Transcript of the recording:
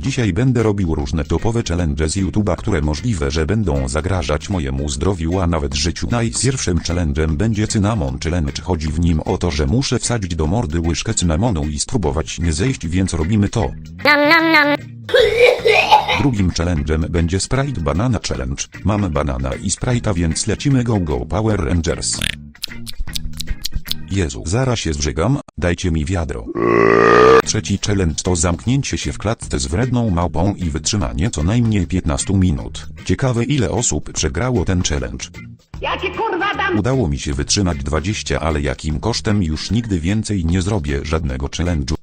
Dzisiaj będę robił różne topowe challenge z YouTube'a, które możliwe, że będą zagrażać mojemu zdrowiu, a nawet życiu. Najpierwszym challenge'em będzie cynamon challenge. Chodzi w nim o to, że muszę wsadzić do mordy łyżkę cynamonu i spróbować nie zejść, więc robimy to. Drugim challenge'em będzie Sprite Banana Challenge. Mamy banana i Sprite'a, więc lecimy go go Power Rangers. Jezu, zaraz się zżygam, dajcie mi wiadro. Trzeci challenge to zamknięcie się w klatce z wredną małpą i wytrzymanie co najmniej 15 minut. Ciekawe ile osób przegrało ten challenge. Ja ci kurwa dam! Udało mi się wytrzymać 20, ale jakim kosztem już nigdy więcej nie zrobię żadnego challenge'u.